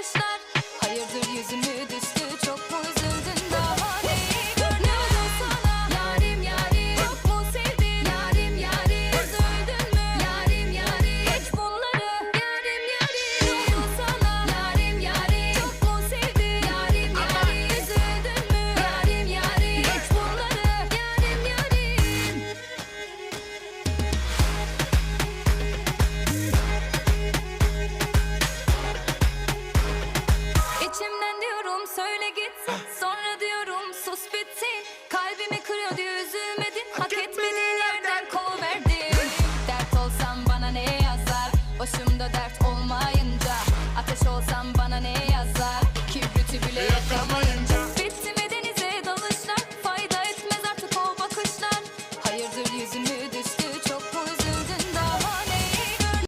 It's not. söyle gitsin Sonra diyorum sus bitti. Kalbimi kırıyor diye üzülmedin Hak etmediğin yerden kovverdin Dert olsam bana ne yazar? Başımda dert olmayın